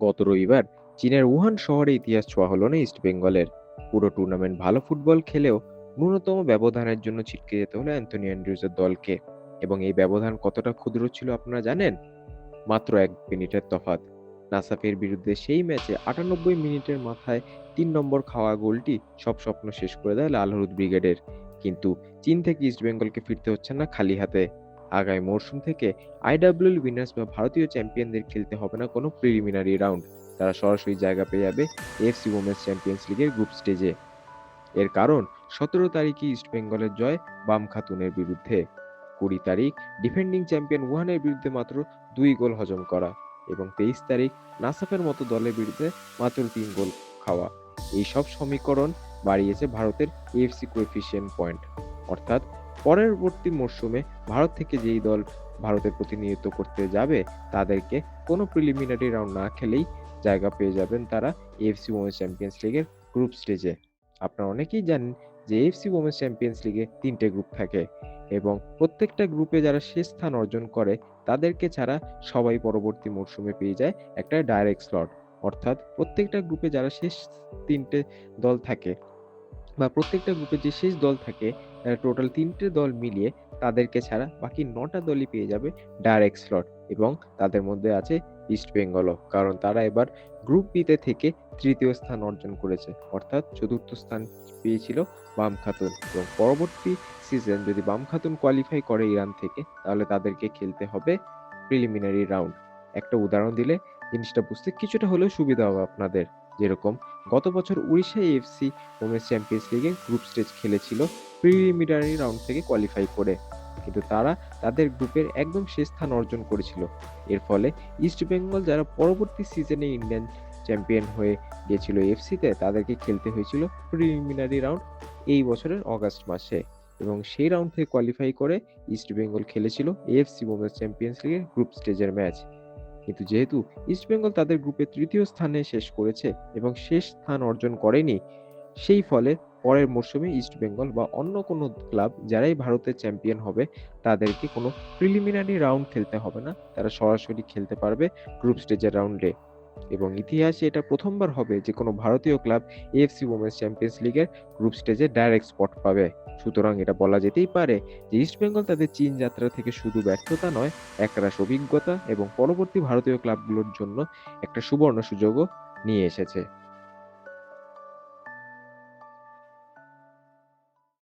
গত রবিবার চীনের উহান শহরে ইতিহাস ছোঁয়া হলো না ইস্ট বেঙ্গলের। পুরো টুর্নামেন্ট ভালো ফুটবল খেলেও ন্যূনতম ব্যবধানের জন্য ছিটকে যেতে হলো অ্যান্থনি অ্যান্ড্রিউসের দলকে। এবং এই ব্যবধান কতটা ক্ষুদ্র ছিল আপনারা জানেন? মাত্র এক মিনিটের তফাৎ। নাসাফের বিরুদ্ধে সেই ম্যাচে আটানব্বই মিনিটের মাথায় তিন নম্বর খাওয়া গোলটি সব স্বপ্ন শেষ করে দেয় লাল হলুদ ব্রিগেডের। কিন্তু চীন থেকে ইস্ট বেঙ্গলকে ফিরতে হচ্ছে না খালি হাতে। আগামী মরশুম থেকে আইডাব্লিউএল উইনার্স বা ভারতীয় চ্যাম্পিয়নদের খেলতে হবে না কোনো প্রিলিমিনারি রাউন্ড তারা সরাসরি জায়গা পেয়ে যাবে এফসি ওমেন্স চ্যাম্পিয়ন্স লিগের গ্রুপ স্টেজে এর কারণ, সতেরো তারিখে ইস্ট বেঙ্গলের জয় বাম খাতুনের বিরুদ্ধে। কুড়ি তারিখ ডিফেন্ডিং চ্যাম্পিয়ন উহানের বিরুদ্ধে মাত্র দুই গোল হজম করা এবং তেইশ তারিখ, নাসাফের মতো দলের বিরুদ্ধে মাত্র তিন গোল খাওয়া। এই সব সমীকরণ বাড়িয়েছে ভারতের এএফসি কোএফিসিয়েন্ট পয়েন্ট অর্থাৎ পরবর্তী মরশুমে ভারত থেকে যেই দল ভারতের প্রতিনিধিত্ব করতে যাবে, তাদেরকে কোনো প্রিলিমিনারি রাউন্ড না খেলেই জায়গা পেয়ে যাবেন তারা এফসি ওমেন্স চ্যাম্পিয়ন্স লিগের গ্রুপ স্টেজে আপনারা অনেকেই জানেন যে এএফসি ওমেন্স চ্যাম্পিয়ন্স লিগে তিনটে গ্রুপ থাকে এবং প্রত্যেকটা গ্রুপে যারা শেষ স্থান অর্জন করে, তাদেরকে ছাড়া সবাই পরবর্তী মরশুমে পেয়ে যায় একটা ডাইরেক্ট স্লট অর্থাৎ প্রত্যেকটা গ্রুপে যারা শেষ তিনটে দল থাকে বা প্রত্যেকটা গ্রুপে যে শেষ দল থাকে, তারা টোটাল তিনটে দল মিলিয়ে তাদেরকে ছাড়া বাকি নটা দলই পেয়ে যাবে ডাইরেক্ট স্লট এবং তাদের মধ্যে আছে ইস্ট বেঙ্গলও কারণ তারা এবার গ্রুপ বিতে থেকে তৃতীয় স্থান অর্জন করেছে। অর্থাৎ চতুর্থ স্থান পেয়েছিল বাম খাতুন এবং পরবর্তী সিজন যদি বাম খাতুন কোয়ালিফাই করে ইরান থেকে, তাহলে তাদেরকে খেলতে হবে প্রিলিমিনারি রাউন্ড একটা উদাহরণ দিলে জিনিসটা বুঝতে কিছুটা হলেও সুবিধা হবে আপনাদের। যেরকম গত বছর উড়িষ্যা এফসি ওমেন্স চ্যাম্পিয়ন্স লিগে গ্রুপ স্টেজ খেলেছিল প্রিলিমিনারি রাউন্ড থেকে কোয়ালিফাই করে। কিন্তু তারা তাদের গ্রুপের একদম শেষ স্থান অর্জন করেছিল। এর ফলে ইস্ট বেঙ্গল যারা পরবর্তী সিজনে ইন্ডিয়ান চ্যাম্পিয়ন হয়ে গিয়েছিল এফসিতে, তাদেরকে খেলতে হয়েছিল প্রিলিমিনারি রাউন্ড এই বছরের অগাস্ট মাসে। এবং সেই রাউন্ড থেকে কোয়ালিফাই করে ইস্ট বেঙ্গল খেলেছিল এএফসি ওমেন্স চ্যাম্পিয়ন্স লিগের গ্রুপ স্টেজের ম্যাচ। কিন্তু যেহেতু ইস্ট বেঙ্গল তাদের গ্রুপে তৃতীয় স্থানে শেষ করেছে এবং শেষ স্থান অর্জন করেনি, সেই ফলে পরের মরশুমে ইস্ট বেঙ্গল বা অন্য কোনো ক্লাব যারাই ভারতের চ্যাম্পিয়ন হবে, তাদেরকে কোনো প্রিলিমিনারি রাউন্ড খেলতে হবে না। তারা সরাসরি খেলতে পারবে গ্রুপ স্টেজের রাউন্ডে এবং ইতিহাসে এটা প্রথমবার হবে যে কোনো ভারতীয় ক্লাব এএফসি ওমেন্স চ্যাম্পিয়ন্স লিগের গ্রুপ স্টেজে ডাইরেক্ট স্পট পাবে। সুতরাং এটা বলা যেতেই পারে যে ইস্ট বেঙ্গল তাদের চীন যাত্রা থেকে শুধু ব্যর্থতা নয়, একরাশ অভিজ্ঞতা এবং পরবর্তী ভারতীয় ক্লাবগুলোর জন্য একটা সুবর্ণ সুযোগও নিয়ে এসেছে।